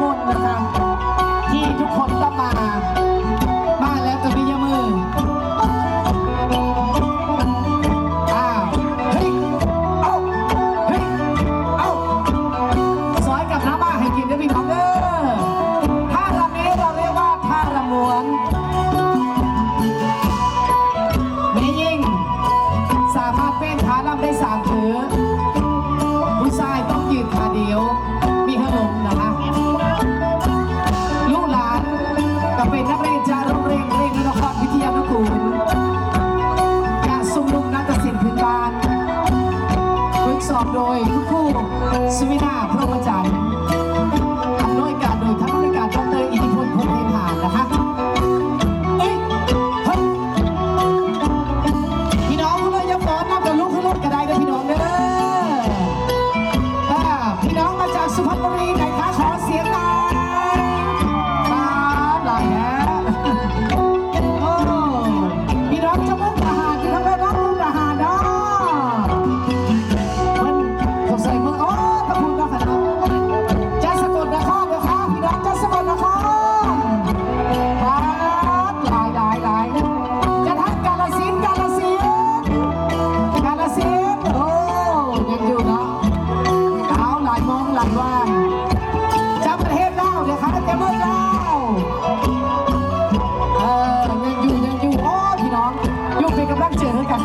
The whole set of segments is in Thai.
มนต์นะครับ ที่ทุกคนต้องมา มาแล้วตรงนี้ยมือ อ้าวเฮ้ยเอาเฮ้ยเอาซอยกับน้ำมาให้กินได้พี่น้องเด้อท่าลำนี้เราเรียกว่าท่าละมุวงแม่ยิ่งสามารถเป็นท่าลำได้สามถือ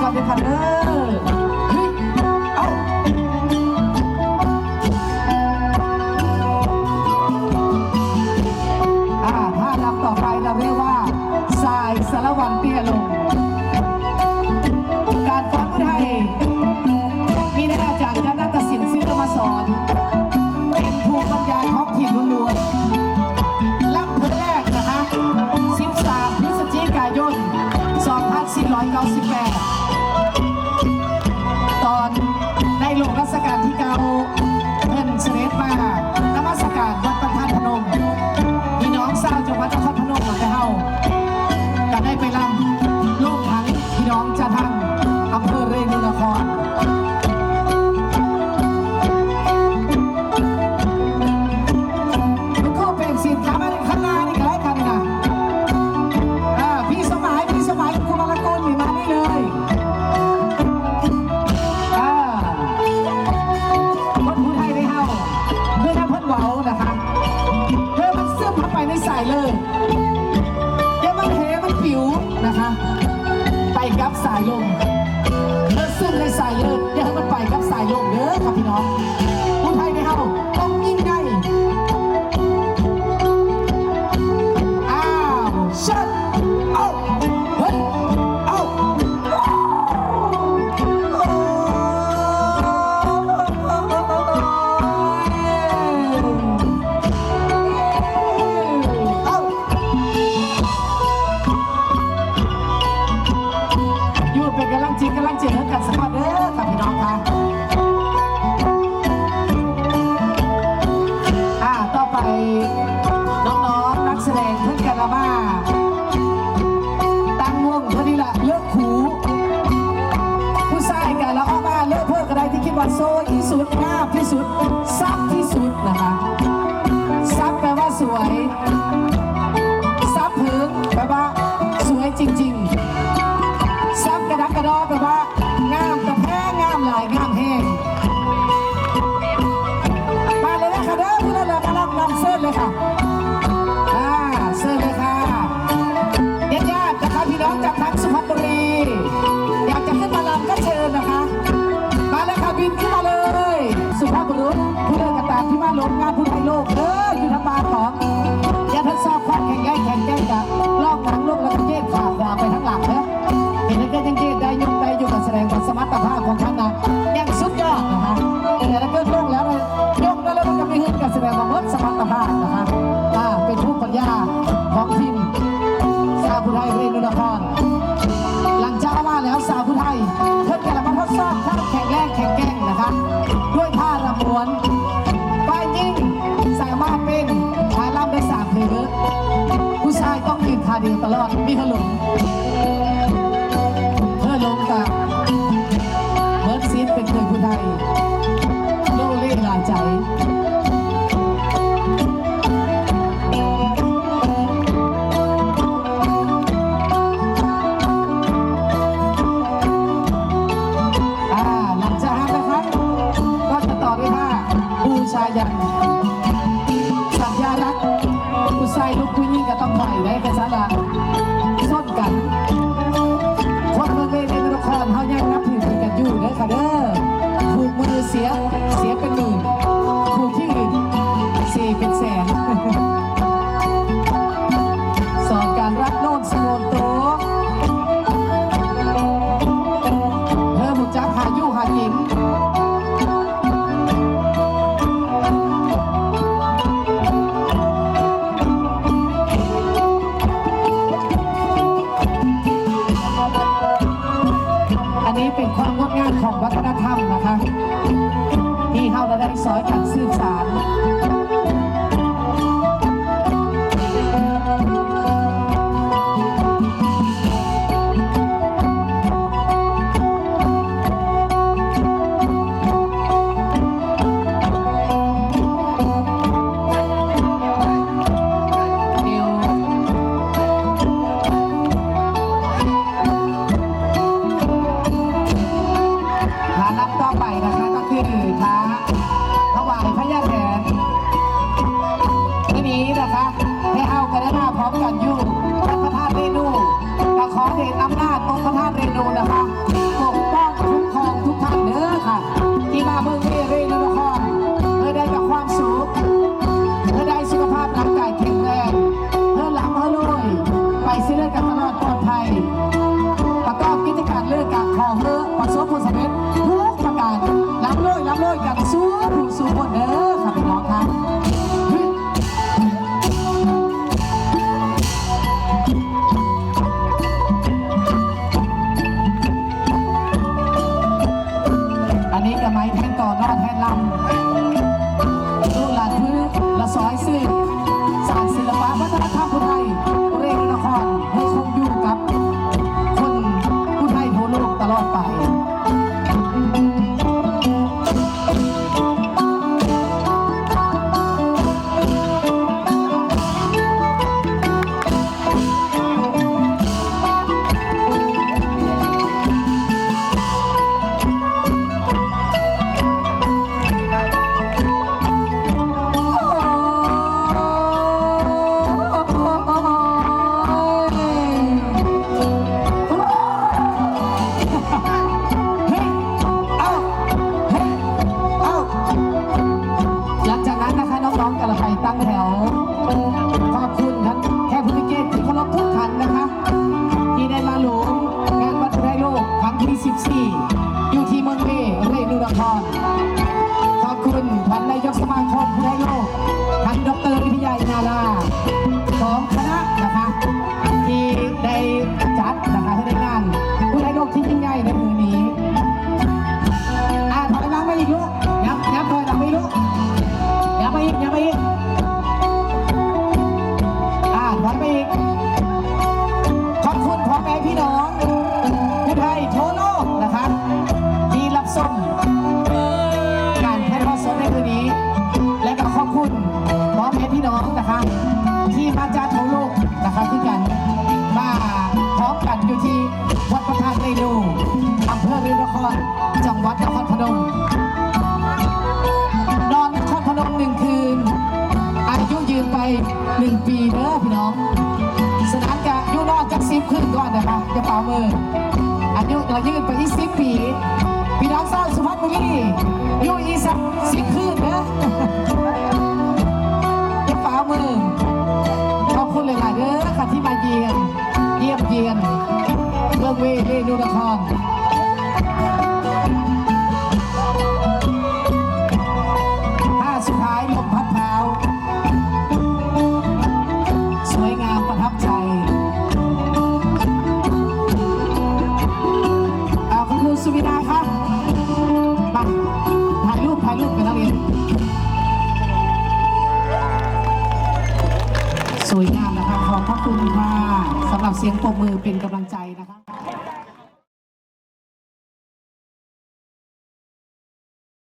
ก่อนไปพันเด้อ อย่ามันเหมันปิวนะคะ ไปกับสายลมเลิศซึ่งในสายเลิศอย่าให้มันไปกับสายลมเด้อครับพี่น้อง โซที่สุดงาที่สุดซับที่สุดนะคะซับแปลว่าสวยซับถึงแปลว่าสวยจริง ๆ Oh, oh. ตลอดมีขลุ่มเธอลงตาเบิร์ดซีดเป็นเคยผู้ใดลูกเล่นหลายใจหลังจะฮัลล์ครับก็จะต่อ家他们他，าปูชายัน。 ทุกผู้หญิงก็ต้องใหม่ได้กันซะละส้นกันคนเมืองเลยในละครเขายังนับถือกันอยู่เด้อค่ะเด้อถูกมือเสียเสียเป็น 给我้องนะคะ ที่พระจันทร์โลกนะคะที่กันมาพร้อมกันอยู่ที่วัดพระธาตุเรดูอำเภอเวียนครจังหวัดนครพนมนอนนครพนมหนึ่งคืน อายุยืนไปหนึ่งปีเด้อพี่น้องสนานกะยุนอกจากซิบขึ้นก่อนนะคะจะเป่ามืออายุเรายืนไปอีกสิบปี พี่น้องสร้างสุพรรณบุรีอยู่อีสักสิบขึ้น ดูปะคองท่าสุดท้ายลมพัดเท้า สวยงามประทับใจคุณครูสุวิดาครับมาถ่ายรูปถ่ายรูปกันนักเรียนสวยงามนะคะขอบพระคุณค่ะสำหรับเสียงปรบมือเป็นกำลังใจนะคะ